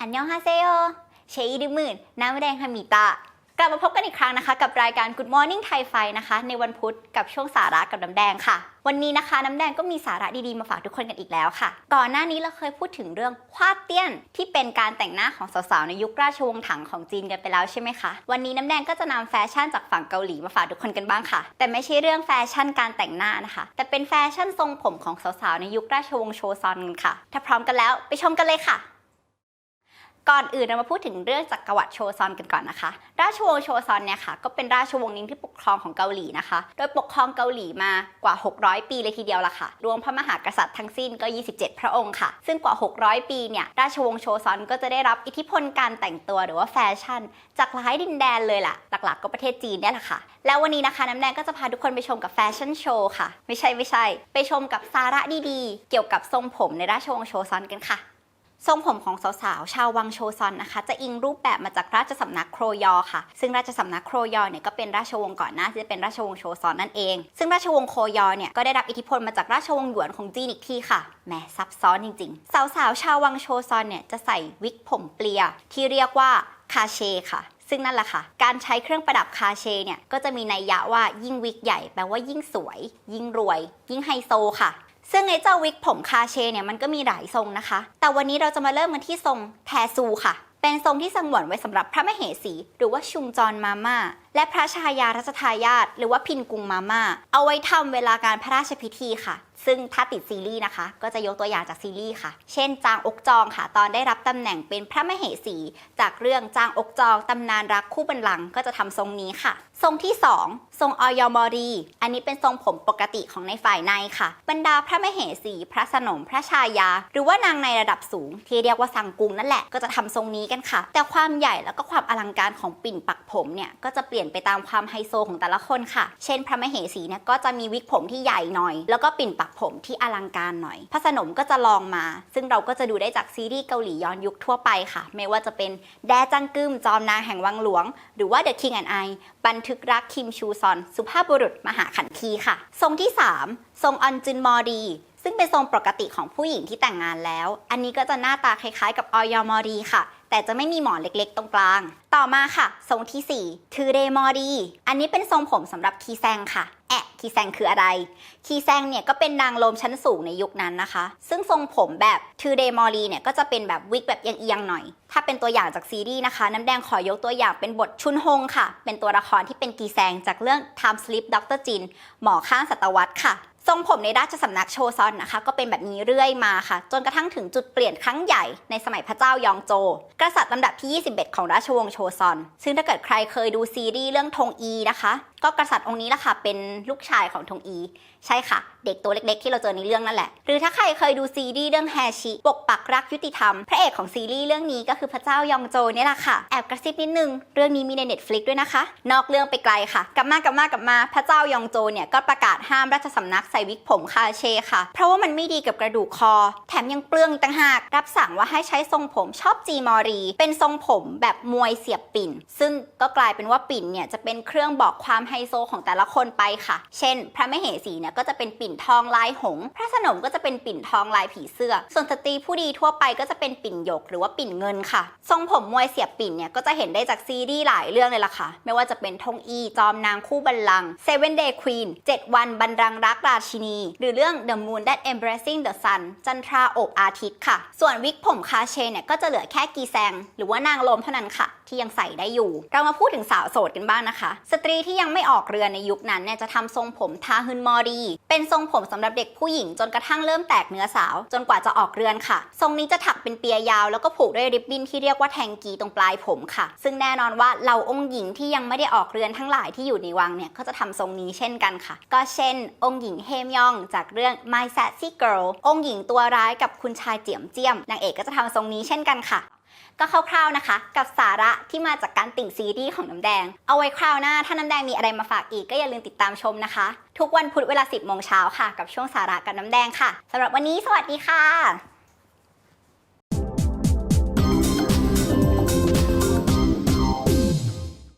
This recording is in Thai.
อันยองฮาเซโยเชอิดิมื่นน้ำแดงฮามิตะกลับมาพบกันอีกครั้งนะคะ กับรายการ Good Morning Thai f นะคะ ในวันพุธกับช่วงสาระกับน้ำแดงค่ะ วันนี้นะคะน้ำแดงก็มีสาระดีๆมาฝากทุกคนกันอีกแล้วค่ะ ก่อนหน้านี้เราเคยพูดถึงเรื่องควาเตี้ยน ที่เป็นการแต่งหน้าของสาวๆในยุคราชวงศ์ถังของจีนกันไปแล้วใช่ไหมคะ วันนี้น้ำแดงก็จะนำแฟชั่นจากฝั่งเกาหลีมาฝากทุกคนกันบ้างค่ะ แต่ไม่ใช่เรื่องแฟชั่นการแต่งหน้านะคะ แต่เป็นแฟชั่นทรงผมของสาวๆในยุคราชวงศ์โชซอนกันค่ะ ถ้าพร้อมกันแล้วไปชมกันเลยค่ะ ก่อนอื่นเรามาพูดถึงเรื่องจักรวรรดิโชซอนกันก่อนนะคะ ราชวงศ์โชซอนเนี่ยค่ะก็เป็นราชวงศ์หนึงที่ปกครองของเกาหลีนะคะ โดยปกครองเกาหลีมากว่า 600 ปีเลยทีเดียวละค่ะ รวมพระมหากษัตริย์ทั้งสิ้นก็ 27 พระองค์ค่ะ ซึ่งกว่า 600 ปีเนี่ยราชวงศ์โชซอนก็จะได้รับอิทธิพลการแต่งตัวหรือว่าแฟชั่น จากหลายดินแดนเลยล่ะ หลักๆ ก็ประเทศจีนเนี่ยแหละค่ะ แล้ววันนี้นะคะน้ำแดงก็จะพาทุกคนไปชมกับแฟชั่นโชว์ค่ะ ไม่ใช่ไม่ใช่ ไปชมกับสาระดีๆ เกี่ยวกับทรงผมในราชวงศ์โชซอนกันค่ะ ทรงผมของสาวๆ ชาววังโชซอนนะคะ จะอิงรูปแบบมาจากราชสำนักโครยอค่ะ ซึ่งราชสำนักโครยอเนี่ยก็เป็นราชวงศ์ก่อนหน้าที่จะเป็นราชวงศ์โชซอนนั่นเอง ซึ่งราชวงศ์โครยอเนี่ยก็ได้รับอิทธิพลมาจากราชวงศ์หยวนของจีนอีกทีค่ะแหมซับซ้อนจริงๆ สาวๆ ชาววังโชซอนเนี่ยจะใส่วิกผมเปลีย ที่เรียกว่าคาเชค่ะซึ่งนั่นแหละค่ะ การใช้เครื่องประดับคาเชเนี่ย ก็จะมีนัยยะว่ายิ่งวิกใหญ่แปลว่ายิ่งสวย ยิ่งรวย ยิ่งไฮโซค่ะ ซึ่งในเจ้าวิกผมคาเชเนี่ยมันก็มีหลายทรงนะคะ แต่วันนี้เราจะมาเริ่มกันที่ทรงแทซูค่ะ เป็นทรงที่สงวนไว้สำหรับพระมเหสี หรือว่าชุมจรมาม่าและพระชายารัชทายาทหรือว่าพินกุงมาม่าเอาไว้ทำเวลาการพระราชพิธีค่ะ ซึ่งถ้าติดซีรีส์นะคะ ก็จะยกตัวอย่างจากซีรีส์ค่ะ เช่น จางอกจองค่ะ ตอนได้รับตำแหน่งเป็นพระมเหสี จากเรื่องจางอกจองตำนานรักคู่บันลังก์ก็จะทำทรงนี้ค่ะ ทรงที่ 2 ทรงออยมอรี อันนี้เป็นทรงผมปกติของในฝ่ายในค่ะ บรรดาพระมเหสี พระสนมพระชายา หรือว่านางในระดับสูง ที่เรียกว่าสังกุงนั่นแหละก็จะทำทรงนี้กันค่ะ แต่ความใหญ่แล้วก็ความอลังการของปิ่นปักผมเนี่ยก็จะเปลี่ยนลี่ยนไปตามความไฮโซของแต่ละคนค่ะ เช่น พระมเหสีเนี่ยก็จะมีวิกผมที่ใหญ่หน่อย แล้วก็ปิ่นปักผมที่อลังการหน่อยพระสนมก็จะลองมา ซึ่งเราก็จะดูได้จากซีรีส์เกาหลีย้อนยุคทั่วไปค่ะ ไม่ว่าจะเป็นแดจังกึมจอมนางแห่งวังหลวง หรือว่า The King and I บันทึกรักคิมชูซอน สุภาพบุรุษมหาขันทีค่ะ ทรงที่ 3 ทรงอันจินมอดีซึ่งเป็นทรงปกติของผู้หญิงที่แต่งงานแล้ว อันนี้ก็จะหน้าตาคล้ายๆ กับออยมอดีค่ะ แต่จะไม่มีหมอนเล็กๆ ตรงกลาง ต่อมาค่ะ ทรงทีสี่4ทือเรมอดี อันนี้เป็นทรงผมสำหรับคีแซงค่ะ แอะคีแซงคืออะไร คีแซงเนี่ยก็เป็นนางลมชั้นสูงในยุคนั้นนะคะ ซึ่งทรงผมแบบทูเดมอรีเนี่ยก็จะเป็นแบบวิกแบบเอียงๆหน่อย ถ้าเป็นตัวอย่างจากซีรีส์นะคะ น้ำแดงขอยกตัวอย่างเป็นบทชุนฮงค่ะ เป็นตัวละครที่เป็นกีแซงจากเรื่อง Time Sleep Dr. Jin หมอข้างศตวรรษค่ะ ทรงผมในราชสำนักโชซอนนะคะ ก็เป็นแบบนี้เรื่อยมาค่ะ จนกระทั่งถึงจุดเปลี่ยนครั้งใหญ่ในสมัยพระเจ้ายองโจ กษัตริย์ลำดับที่ 21 ของราชวงศ์โชซอน ซึ่งถ้าเกิดใครเคยดูซีรีส์เรื่องทงอีนะคะ ก็กษัตริย์องค์นี้ละค่ะเป็นลูกชายของทงอี ใช่ค่ะ เด็กตัวเล็กๆ ที่เราเจอในเรื่องนั่นแหละ หรือถ้าใครเคยดูซีรีส์เรื่องแฮชิปกปักรักยุติธรรม พระเอกของซีรีส์เรื่องนี้ก็คือพระเจ้ายองโจเนี่ยแหละค่ะ แอบกระซิบนิดนึง เรื่องนี้มีใน Netflix ด้วยนะคะ นอกเรื่องไปไกลค่ะ กลับมากลับมากลับมา พระเจ้ายองโจเนี่ยก็ประกาศห้ามราชสำนักใส่วิกผมคาเชค่ะ เพราะว่ามันไม่ดีกับกระดูกคอ แถมยังเปลืองต่างหาก รับสั่งว่าให้ใช้ทรงผมชอบจีมอรี เป็นทรงผมแบบมวยเสียบปิ่น ซึ่งก็กลายเป็นว่าปิ่นเนี่ยจะเป็นเครื่องบอกความไฮโซของแต่ละคนไปค่ะ เช่น พระมเหสีเนี่ยก็จะเป็นปิ่นทองลายหงส์พระสนมก็จะเป็นปิ่นทองลายผีเสื้อ ส่วนสตรีผู้ดีทั่วไปก็จะเป็นปิ่นหยกหรือว่าปิ่นเงินค่ะ ทรงผมมวยเสียบปิ่นเนี่ยก็จะเห็นได้จากซีรีส์หลายเรื่องเลยล่ะค่ะ ไม่ว่าจะเป็นทงอีจอมนางคู่บัลลังก์ Seven Day Queen 7วันบันรังรักราชนี หรือเรื่อง The Moon That Embracing the Sun จันทราอบอาทิตย์ค่ะ ส่วนวิกผมคาเชเนี่ยก็จะเหลือแค่กีแซง หรือว่านางลมเท่านั้นค่ะ ที่ยังใส่ได้อยู่ เรามาพูดถึงสาวโสดกันบ้างนะคะ สตรีที่ยังไม่ออกเรือนในยุคนั้นเนี่ยจะทำทรงผมทาฮึนมอรีเป็นทรงผมสำหรับเด็กผู้หญิงจนกระทั่งเริ่มแตกเนื้อสาว จนกว่าจะออกเรือนค่ะ ทรงนี้จะถักเป็นเปียยาวแล้วก็ผูกด้วยริบบิ้นที่เรียกว่าแทงกีตรงปลายผมค่ะ ซึ่งแน่นอนว่าเราองค์หญิงที่ยังไม่ได้ออกเรือนทั้งหลายที่อยู่ในวังเนี่ยก็จะทำทรงนี้เช่นกันค่ะ ก็เช่น องค์หญิงเฮมยองจากเรื่อง My Sassy Girl องค์หญิงตัวร้ายกับคุณชายเจียมเจียมนางเอกก็จะทำทรงนี้เช่นกันค่ะ ก็คร่าวๆนะคะ กับสาระที่มาจากการติ่งซีรีส์ของน้ำแดง เอาไว้คราวหน้า ถ้าน้ำแดงมีอะไรมาฝากอีกก็อย่าลืมติดตามชมนะคะ ทุกวันพุธเวลา 10โมงเช้าค่ะ กับช่วงสาระกับน้ำแดงค่ะสำหรับวันนี้สวัสดีค่ะ